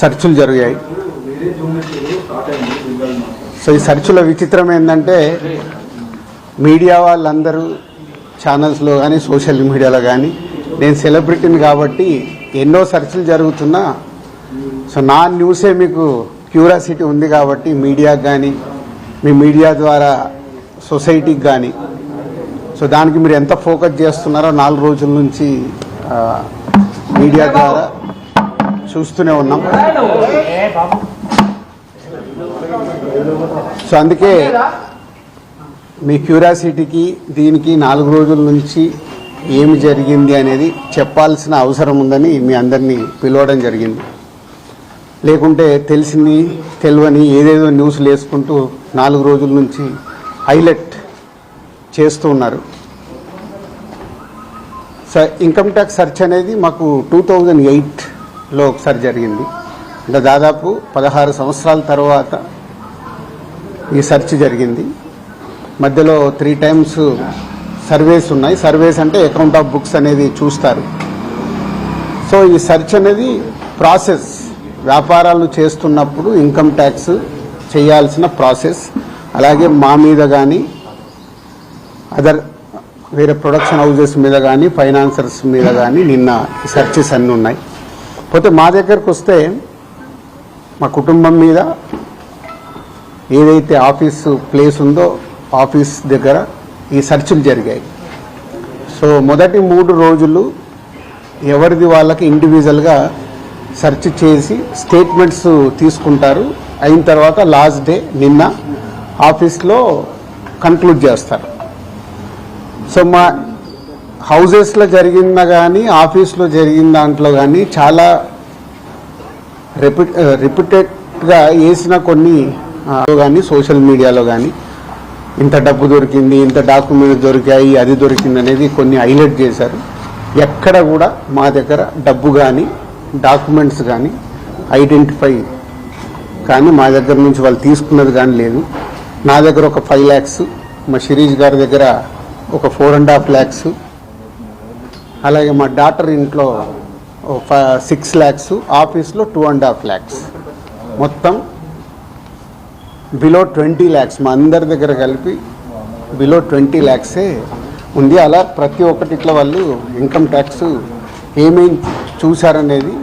సర్చులు జరిగాయి. సో ఈ సర్చుల విచిత్రం ఏంటంటే మీడియా వాళ్ళందరూ ఛానల్స్లో కానీ సోషల్ మీడియాలో కానీ నేను సెలబ్రిటీని కాబట్టి ఎన్నో సర్చులు జరుగుతున్నా. సో నా న్యూసే మీకు క్యూరాసిటీ ఉంది కాబట్టి మీడియాకి కానీ మీ మీడియా ద్వారా సొసైటీకి కానీ సో దానికి మీరు ఎంత ఫోకస్ చేస్తున్నారో నాలుగు రోజుల నుంచి మీడియా ద్వారా. చూస్తూనే ఉన్నాం. సో అందుకే మీ క్యూరియాసిటీకి దీనికి నాలుగు రోజుల నుంచి ఏమి జరిగింది అనేది చెప్పాల్సిన అవసరం ఉందని మీ అందరినీ పిలవడం జరిగింది. లేకుంటే తెలిసింది తెలియని ఏదేదో న్యూస్లు వేసుకుంటూ నాలుగు రోజుల నుంచి హైలైట్ చేస్తూ ఉన్నారు. సో ఇన్కమ్ ట్యాక్స్ సెర్చ్ అనేది మాకు టూ థౌజండ్ ఎయిట్ లో ఒకసారి జరిగింది. అంటే దాదాపు పదహారు సంవత్సరాల తర్వాత ఈ సెర్చ్ జరిగింది. మధ్యలో త్రీ టైమ్స్ సర్వేస్ ఉన్నాయి. సర్వేస్ అంటే అకౌంట్ ఆఫ్ బుక్స్ అనేది చూస్తారు. సో ఈ సెర్చ్ అనేది ప్రాసెస్ వ్యాపారాలు చేస్తున్నప్పుడు ఇన్కమ్ ట్యాక్స్ చేయాల్సిన ప్రాసెస్. అలాగే మా మీద కానీ అదర్ వేరే ప్రొడక్షన్ హౌజెస్ మీద కానీ ఫైనాన్సర్స్ మీద కానీ నిన్న సెర్చెస్ అన్నీ ఉన్నాయి. పోతే మా దగ్గరకు వస్తే మా కుటుంబం మీద ఏదైతే ఆఫీసు ప్లేస్ ఉందో ఆఫీస్ దగ్గర ఈ సెర్చ్లు జరిగాయి. సో మొదటి మూడు రోజులు ఎవరిది వాళ్ళకి ఇండివిజువల్గా సెర్చ్ చేసి స్టేట్మెంట్స్ తీసుకుంటారు. అయిన తర్వాత లాస్ట్ డే నిన్న ఆఫీస్లో కంక్లూడ్ చేస్తారు. సో మా హౌజెస్లో జరిగిందా కానీ ఆఫీస్లో జరిగిన దాంట్లో కానీ చాలా రిపీట్ రిపీటెడ్గా వేసిన కొన్ని కానీ సోషల్ మీడియాలో కానీ ఇంత డబ్బు దొరికింది ఇంత డాక్యుమెంట్స్ దొరికాయి అది దొరికింది అనేది కొన్ని హైలైట్ చేశారు. ఎక్కడ కూడా మా దగ్గర డబ్బు కానీ డాక్యుమెంట్స్ కానీ ఐడెంటిఫై కానీ మా దగ్గర నుంచి వాళ్ళు తీసుకున్నది కానీ లేదు. నా దగ్గర ఒక ఫైవ్ ల్యాక్స్ మా శిరీష్ గారి దగ్గర ఒక ఫోర్ అండ్ హాఫ్ ల్యాక్స్ అలాగే మా డాటర్ ఇంట్లో సిక్స్ ల్యాక్స్ ఆఫీస్లో టూ అండ్ హాఫ్ ల్యాక్స్ మొత్తం బిలో ట్వంటీ ల్యాక్స్ మా అందరి దగ్గర కలిపి బిలో ట్వంటీ ల్యాక్సే ఉంది. అలా ప్రతి ఒక్కటి ఇట్లా వాళ్ళు ఇన్కమ్ ట్యాక్స్ ఏమేం చూశారనేది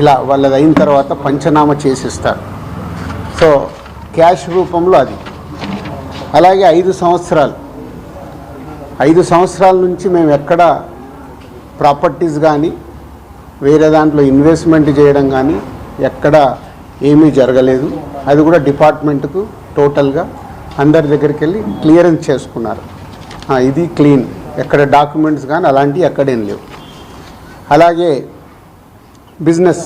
ఇలా వాళ్ళది అయిన తర్వాత పంచనామా చేసిస్తారు. సో క్యాష్ రూపంలో అది. అలాగే ఐదు సంవత్సరాలు. ఐదు సంవత్సరాల నుంచి మేము ఎక్కడ ప్రాపర్టీస్ కానీ వేరే దాంట్లో ఇన్వెస్ట్మెంట్ చేయడం కానీ ఎక్కడ ఏమీ జరగలేదు. అది కూడా డిపార్ట్మెంట్కు టోటల్గా అందరి దగ్గరికి వెళ్ళి క్లియరెన్స్ చేసుకున్నారు. ఇది క్లీన్. ఎక్కడ డాక్యుమెంట్స్ కానీ అలాంటివి ఎక్కడేం లేవు. అలాగే బిజినెస్.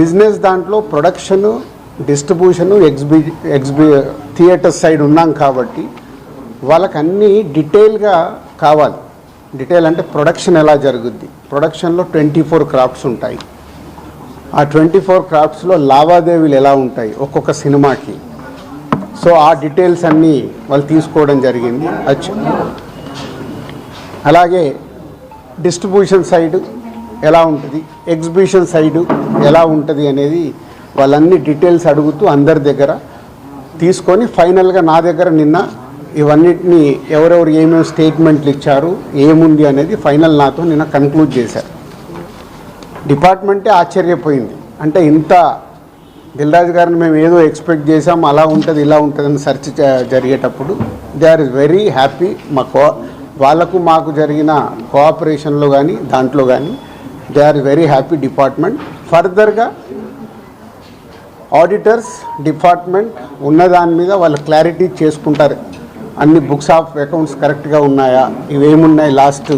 బిజినెస్ దాంట్లో ప్రొడక్షను డిస్ట్రిబ్యూషను ఎగ్జిబి ఎగ్జిబి థియేటర్ సైడ్ ఉన్నాం కాబట్టి వాళ్ళకి అన్నీ డీటెయిల్గా కావాలి. డీటెయిల్ అంటే ప్రొడక్షన్ ఎలా జరుగుద్ది? ప్రొడక్షన్లో ట్వంటీ ఫోర్ క్రాఫ్ట్స్ ఉంటాయి. ఆ ట్వంటీ ఫోర్ క్రాఫ్ట్స్లో లావాదేవీలు ఎలా ఉంటాయి? ఒక్కొక్క సినిమాకి. సో ఆ డీటెయిల్స్ అన్నీ వాళ్ళు తీసుకోవడం జరిగింది. అచ్చు అలాగే డిస్ట్రిబ్యూషన్ సైడ్ ఎలా ఉంటుంది? ఎగ్జిబిషన్ సైడు ఎలా ఉంటుంది అనేది వాళ్ళన్ని డీటెయిల్స్ అడుగుతూ అందరి దగ్గర తీసుకొని ఫైనల్గా నా దగ్గర నిన్న ఇవన్నిటిని ఎవరెవరు ఏమేమి స్టేట్మెంట్లు ఇచ్చారు ఏముంది అనేది ఫైనల్ నాతో నేను కన్క్లూడ్ చేశారు డిపార్ట్మెంటే ఆశ్చర్యపోయింది. అంటే ఇంత దిల్రాజు గారిని మేము ఏదో ఎక్స్పెక్ట్ చేసాం అలా ఉంటుంది ఇలా ఉంటుంది అని సెర్చ్ జరిగేటప్పుడు దే ఆర్ వెరీ హ్యాపీ మా కో వాళ్ళకు మాకు జరిగిన కోఆపరేషన్లో కానీ దాంట్లో కానీ they are very happy department ఫర్దర్గా ఆడిటర్స్ డిపార్ట్మెంట్ ఉన్న దాని మీద వాళ్ళు క్లారిటీ చేసుకుంటారు. అన్ని బుక్స్ ఆఫ్ అకౌంట్స్ కరెక్ట్గా ఉన్నాయా? ఇవేమున్నాయి లాస్ట్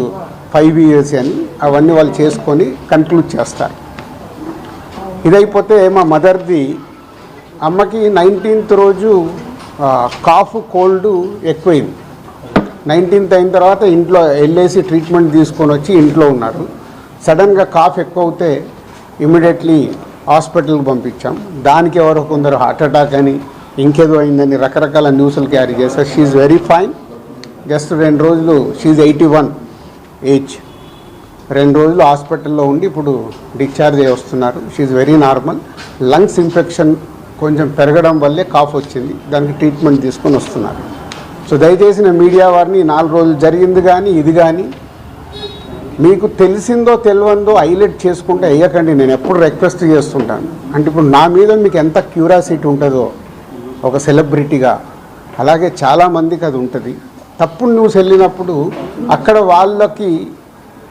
ఫైవ్ ఇయర్స్ అని అవన్నీ వాళ్ళు చేసుకొని కన్క్లూడ్ చేస్తారు. ఇదైపోతే మా మదర్ది అమ్మకి నైన్టీన్త్ రోజు కాఫ్ కోల్డ్ ఎక్కువైంది. నైన్టీన్త్ అయిన తర్వాత ఇంట్లో వెళ్ళేసి ట్రీట్మెంట్ తీసుకొని వచ్చి ఇంట్లో ఉన్నారు. సడన్గా కాఫ్ ఎక్కువ అవుతే ఇమీడియట్లీ హాస్పిటల్కి పంపించాం. దానికి ఎవరో కొందరు హార్ట్ అటాక్ అని ఇంకేదో అయిందని రకరకాల న్యూస్లు క్యారీ చేస్తారు షీఈ్ వెరీ ఫైన్ జస్ట్ రెండు రోజులు షీఈ్ ఎయిటీ వన్ ఏజ్ రెండు రోజులు హాస్పిటల్లో ఉండి ఇప్పుడు డిశ్చార్జ్ అయ్యి వస్తున్నారు. She very normal lungs infection కొంచెం పెరగడం వల్లే కాఫ్ వచ్చింది. దానికి ట్రీట్మెంట్ తీసుకొని వస్తున్నారు. సో దయచేసి నేను మీడియా వారిని నాలుగు రోజులు జరిగింది కానీ ఇది కానీ మీకు తెలిసిందో తెలియందో హైలైట్ చేసుకుంటే వేయకండి నేను ఎప్పుడు రిక్వెస్ట్ చేస్తుంటాను. అంటే ఇప్పుడు నా మీద మీకు ఎంత క్యూరాసిటీ ఉంటుందో ఒక సెలబ్రిటీగా. అలాగే చాలామందికి అది ఉంటుంది. తప్పుడు న్యూస్ వెళ్ళినప్పుడు అక్కడ వాళ్ళకి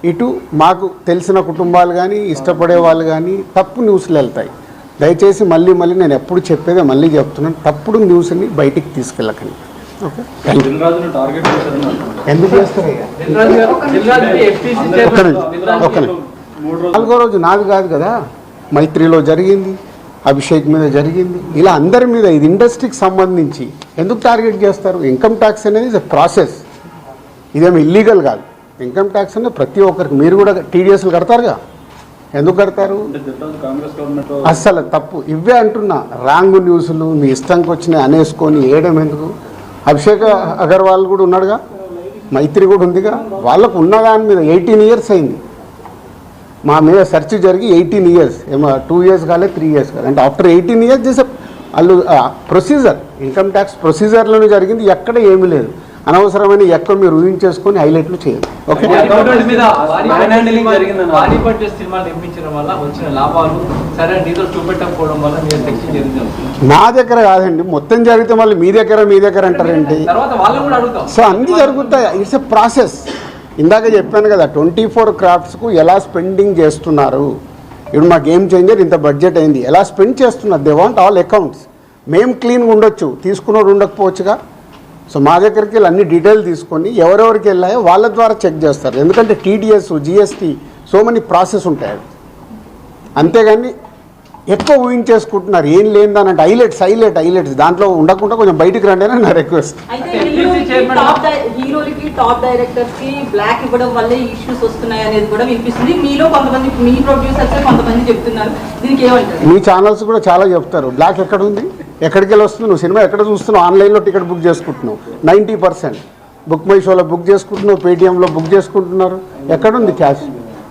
ఇటు మాకు తెలిసిన కుటుంబాలు కానీ ఇష్టపడే వాళ్ళు కానీ తప్పు న్యూస్లు వెళ్తాయి. దయచేసి మళ్ళీ మళ్ళీ నేను ఎప్పుడు చెప్పేదే మళ్ళీ చెప్తున్నాను. తప్పుడు న్యూస్ని బయటికి తీసుకెళ్ళకండి. ఓకే. ఎందుకు చేస్తారయ్యా ఒక్క నాలుగో రోజు నాది కాదు కదా. మైత్రిలో జరిగింది. అభిషేక్ మీద జరిగింది. ఇలా అందరి మీద ఇది ఇండస్ట్రీకి సంబంధించి ఎందుకు టార్గెట్ చేస్తారు? ఇన్కమ్ ట్యాక్స్ అనేది ఇస్ ప్రాసెస్ ఇదేమి ఇల్లీగల్ కాదు. ఇన్కమ్ ట్యాక్స్ అనేది ప్రతి ఒక్కరికి మీరు కూడా టీడీఎస్లు కడతారుగా ఎందుకు కడతారు? అస్సలు తప్పు. ఇవే అంటున్నా. రాంగ్ న్యూస్లు మీ ఇష్టంకి వచ్చినాయి అనేసుకొని వేయడం ఎందుకు? అభిషేక్ అగర్వాల్ కూడా ఉన్నాడుగా? మైత్రి కూడా ఉందిగా? వాళ్ళకు ఉన్న దాని మీద ఎయిటీన్ ఇయర్స్ అయింది. మా మీద సెర్చ్ జరిగి ఎయిటీన్ ఇయర్స్ ఏమో టూ ఇయర్స్ కాలే త్రీ ఇయర్స్ కాలే. అంటే ఆఫ్టర్ ఎయిటీన్ ఇయర్స్ చేసే వాళ్ళు ప్రొసీజర్ ఇన్కమ్ ట్యాక్స్ ప్రొసీజర్లోనే జరిగింది ఎక్కడ ఏమీ లేదు. అనవసరమైన ఎక్కడ మీరు ఊహించేసుకొని హైలైట్లు చేయాలి ఓకే నా దగ్గర కాదండి మొత్తం జరిగితే మళ్ళీ మీ దగ్గర మీ దగ్గర అంటారేంటి తర్వాత వాళ్ళని కూడా అడుగుతాం. సో అన్నీ జరుగుతాయి? ఇట్స్ ఎ ప్రాసెస్ ఇందాక చెప్పాను కదా ట్వంటీ ఫోర్ క్రాఫ్ట్స్కు ఎలా స్పెండింగ్ చేస్తున్నారు? ఇప్పుడు మా గేమ్ చేంజర్ ఇంత బడ్జెట్ అయింది. ఎలా స్పెండ్ చేస్తున్నారు? దే వాంట్ ఆల్ అకౌంట్స్ మేము క్లీన్గా ఉండొచ్చు. తీసుకున్నోడు ఉండకపోవచ్చుగా. సో మా దగ్గరికి వెళ్ళి అన్ని డీటెయిల్ తీసుకొని ఎవరెవరికి వెళ్ళాయో వాళ్ళ ద్వారా చెక్ చేస్తారు. ఎందుకంటే TDS GST so many process ఉంటాయి అంతేగాని ఎక్కువ ఊహించేసుకుంటున్నారు ఏం లేనిదానంటే హైలైట్స్ హైలైట్ హైలైట్స్ దాంట్లో ఉండకుండా కొంచెం బయటికి రండి అని నా రిక్వెస్ట్ అంటే హీరోలకి టాప్ డైరెక్టర్స్కి బ్లాక్ ఇవ్వడం వల్లే ఇష్యూస్ వస్తున్నాయి అనేది కూడా వినిపిస్తుంది. మీలో కొంతమంది మీ ప్రొడ్యూసర్స్ కొంతమంది చెప్తున్నారు. దీనికి ఏమంటారు? మీ ఛానల్స్ కూడా చాలా చెప్తారు. బ్లాక్ ఎక్కడ ఉంది? ఎక్కడికి వెళ్ళి వస్తుంది నువ్వు సినిమా ఎక్కడ చూస్తున్నావు? ఆన్లైన్లో టికెట్ బుక్ చేసుకుంటున్నావు. Ninety percent. బుక్ మై షోలో బుక్ చేసుకుంటున్నావు? పేటిఎంలో బుక్ చేసుకుంటున్నారు? ఎక్కడుంది క్యాష్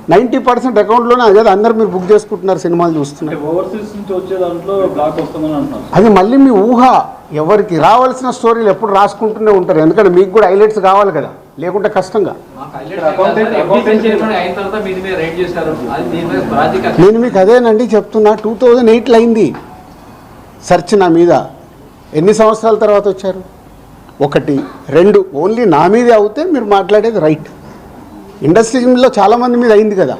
నైంటీ పర్సెంట్ అకౌంట్లోనే అదే అందరు మీరు బుక్ చేసుకుంటున్నారు సినిమాలు చూస్తున్నారు. ఓవర్సీస్ నుంచి వచ్చే దాంట్లో బ్లాక్ వస్తుందని అంటున్నారు. అది మళ్ళీ మీ ఊహ. ఎవరికి రావాల్సిన స్టోరీలు ఎప్పుడు రాసుకుంటూనే ఉంటారు. ఎందుకంటే మీకు కూడా హైలైట్స్ కావాలి కదా. లేకుంటే కష్టంగా. నేను మీకు అదేనండి చెప్తున్నా. టూ థౌజండ్ ఎయిట్లో అయింది. సెర్చ్ నా మీద. ఎన్ని సంవత్సరాల తర్వాత వచ్చారు? ఒకటి రెండు. ఓన్లీ నా మీదే అవుతే మీరు మాట్లాడేది రైట్. ఇండస్ట్రీలో చాలామంది మీద అయింది కదా.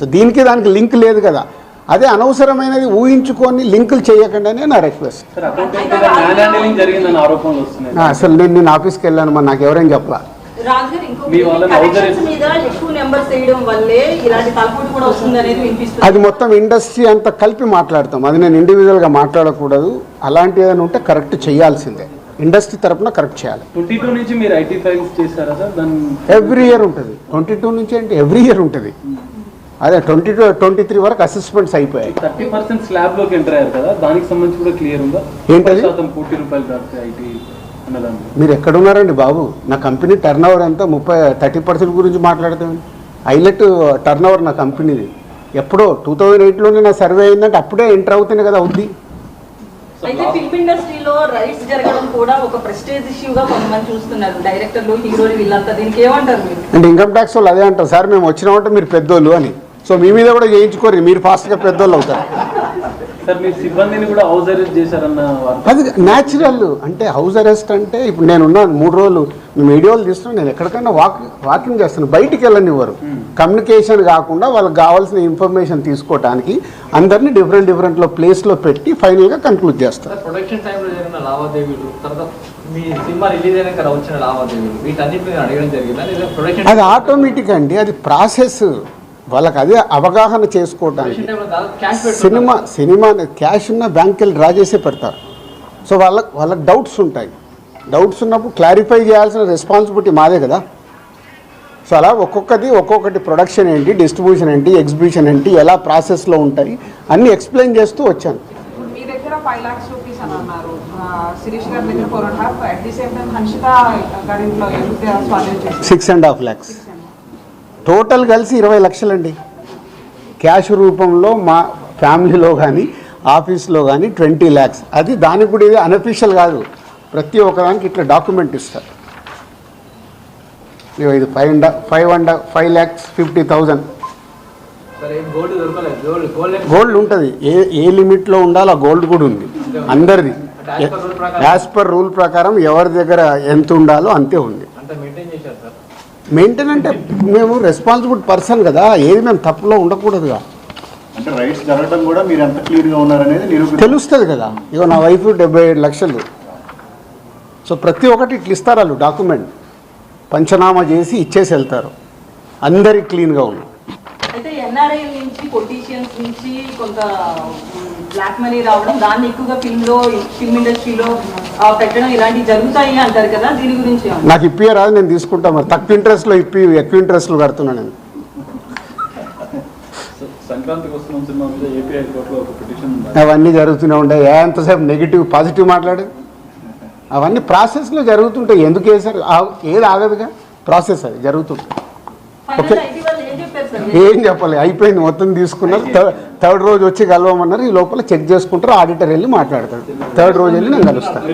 సో దీనికి దానికి లింక్ లేదు కదా. అదే అనవసరమైనది ఊహించుకొని లింకులు చేయకండి అని నా రిక్వెస్ట్. అసలు నేను నేను ఆఫీస్కి వెళ్ళాను మరి నాకు ఎవరైనా చెప్పలా? అది మొత్తం ఇండస్ట్రీ అంతా కలిపి మాట్లాడతాం. అది నేను ఇండివిజువల్గా మాట్లాడకూడదు. అలాంటి ఏదైనా ఉంటే కరెక్ట్ చేయాల్సిందే. ఇండస్ట్రీ తరపున కరెక్ట్ చేయాలి. ట్వంటీ టూ నుంచి మీరు ఐటీ ఫైల్స్ చేశారా సార్? దాని ఎవ్రీ ఇయర్ ఉంటుంది. ట్వంటీ టూ నుంచి అంటే ఎవ్రీ ఇయర్ ఉంటుంది. అదే ట్వంటీ టూ ట్వంటీ త్రీ వరకు అసెస్మెంట్స్ అయిపోయాయి. థర్టీ పర్సెంట్ స్లాబ్లోకి ఎంటర్ అయ్యారు కదా దానికి సంబంధించి కూడా క్లియర్ ఉందా? ఏంటది? శాతం కోటి రూపాయలు ఐటీ అన్నదాన్ని. మీరు ఎక్కడున్నారండి బాబు? నా కంపెనీ టర్న్ ఓవర్ ఎంత? ముప్పై థర్టీ పర్సెంట్ గురించి మాట్లాడతాం. హైలైట్ టర్న్ ఓవర్ నా కంపెనీది. ఎప్పుడో టూ థౌజండ్ ఎయిట్లోనే నా సర్వే అయిందంటే అప్పుడే ఎంటర్ అవుతుంది కదా అవుద్ది. అయితే ఫిల్మ్ ఇండస్ట్రీలో రైట్స్ జరగడం కూడా ఒక ప్రెస్టేజ్ ఇష్యూగా కొంతమంది చూస్తున్నారు. డైరెక్టర్లు హీరోలు వీళ్ళంతా దీనికి ఏమంటారు మీరు? అంటే ఇన్కమ్ ట్యాక్స్ వాళ్ళు అదే అంటారు. సార్ మేము వచ్చినామంటే మీరు పెద్దోళ్ళు అని. సో మీ మీద కూడా చేయించుకోరు మీరు ఫాస్ట్గా పెద్దోళ్ళు అవుతారు. అది న్యాచురల్ అంటే హౌస్ అరెస్ట్ అంటే ఇప్పుడు నేను ఉన్నాను మూడు రోజులు మేము వీడియోలు తీస్తున్నాను నేను ఎక్కడికైనా వాక్ వాకింగ్ చేస్తాను బయటికి వెళ్ళనివ్వరు. కమ్యూనికేషన్ కాకుండా వాళ్ళకి కావాల్సిన ఇన్ఫర్మేషన్ తీసుకోవడానికి అందరినీ డిఫరెంట్ డిఫరెంట్లో ప్లేస్లో పెట్టి ఫైనల్గా కన్క్లూడ్ చేస్తారు. ప్రొడక్షన్ టైంలో జరిగిన లావాదేవీలు తర్వాత అది ఆటోమేటిక్ అండి అది ప్రాసెస్ వాళ్ళకి అదే అవగాహన చేసుకోవడానికి సినిమా సినిమా క్యాష్ ఉన్న బ్యాంక్ వెళ్ళి డ్రా చేసే పెడతారు. సో వాళ్ళకి వాళ్ళకి డౌట్స్ ఉంటాయి. డౌట్స్ ఉన్నప్పుడు క్లారిఫై చేయాల్సిన రెస్పాన్సిబిలిటీ మాదే కదా. సో అలా ఒక్కొక్కటి ఒక్కొక్కటి ప్రొడక్షన్ ఏంటి డిస్ట్రిబ్యూషన్ ఏంటి ఎగ్జిబిషన్ ఏంటి ఎలా ప్రాసెస్లో ఉంటాయి అన్నీ ఎక్స్ప్లెయిన్ చేస్తూ వచ్చాను. మీ దగ్గర ఫైవ్ లాక్స్ రూపీస్ అని అన్నారు. ఆ, శిరీష్ గారి దగ్గర four and half at the same time Hanshitha గారింట్లో ఎంత స్వాధీనం చేసి six and half lakhs total కలిసి ఇరవై లక్షలండి. క్యాష్ రూపంలో మా ఫ్యామిలీలో కానీ ఆఫీస్లో కానీ ట్వంటీ ల్యాక్స్. అది దానికి కూడా ఇది అనఫీషియల్ కాదు. ప్రతి ఒక్కదానికి ఇట్లా డాక్యుమెంట్ ఇస్తారు. ఇది five and five and five lakhs fifty thousand. Gold ఉంటుంది. ఏ ఏ లిమిట్లో ఉండాలో ఆ గోల్డ్ కూడా ఉంది. అందరిది. యాజ్ పర్ రూల్ ప్రకారం. ఎవరి దగ్గర ఎంత ఉండాలో అంతే ఉంది. మెయింటైన్ అంటే మేము రెస్పాన్సిబుల్ పర్సన్ కదా. ఏది మేము తప్పులో ఉండకూడదుగా. అంటే రైట్స్ జరగడం కూడా మీరు ఎంత ఉన్నారనేది తెలుస్తుంది కదా. ఇగో నా వైఫ్ డెబ్బై ఏడు లక్షలు. సో ప్రతి ఒక్కటి ఇట్లా ఇస్తారు వాళ్ళు డాక్యుమెంట్ పంచనామా చేసి ఇచ్చేసి వెళ్తారు. అందరికి క్లీన్గా ఉన్నాం అయితే ఎన్ఆర్ఐ నుంచి పొలిటీషియన్స్ నుంచి కొంత బ్లాక్ మనీ రావడం దాన్ని ఎక్కువగా ఫిల్మ్లో ఫిల్మ్ ఇండస్ట్రీలో పెట్టడం ఇలాంటివి జరుగుతాయి అంటారు కదా దీని గురించి? నాకు ఇప్పి రాదు నేను తీసుకుంటా మరి. తక్కువ ఇంట్రెస్ట్లో ఇప్పి ఎక్కువ నేను. హైకోర్టులో ఒక పిటిషన్ ఉంది? అవన్నీ జరుగుతూనే ఉంటాయి. ఎంతసేపు నెగిటివ్ పాజిటివ్ మాట్లాడు. అవన్నీ ప్రాసెస్లో జరుగుతుంటాయి. ఎందుకు వేసారు ఆ- ఏది ఆగదుగా? ప్రాసెస్ అది జరుగుతుంటాయి వాళ్ళు ఏం చెప్పాలి? అయిపోయింది. మొత్తం తీసుకున్నారు థర్డ్ రోజు వచ్చి కలవమన్నారు. ఈ లోపల చెక్ చేసుకుంటారు. ఆడిటర్ వెళ్ళి మాట్లాడతాడు. థర్డ్ రోజు వెళ్ళి నేను కలుస్తాను.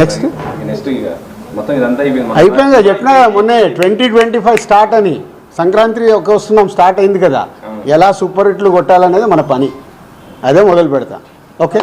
నెక్స్ట్ అయిపోయింది చెప్పినా మొన్నే ట్వంటీ ట్వంటీ ఫైవ్ స్టార్ట్ అని. సంక్రాంతి ఒక వస్తున్నాం స్టార్ట్ అయింది కదా. ఎలా సూపర్ హిట్లు కొట్టాలనేది మన పని. అదే మొదలు పెడతాం. ఓకే?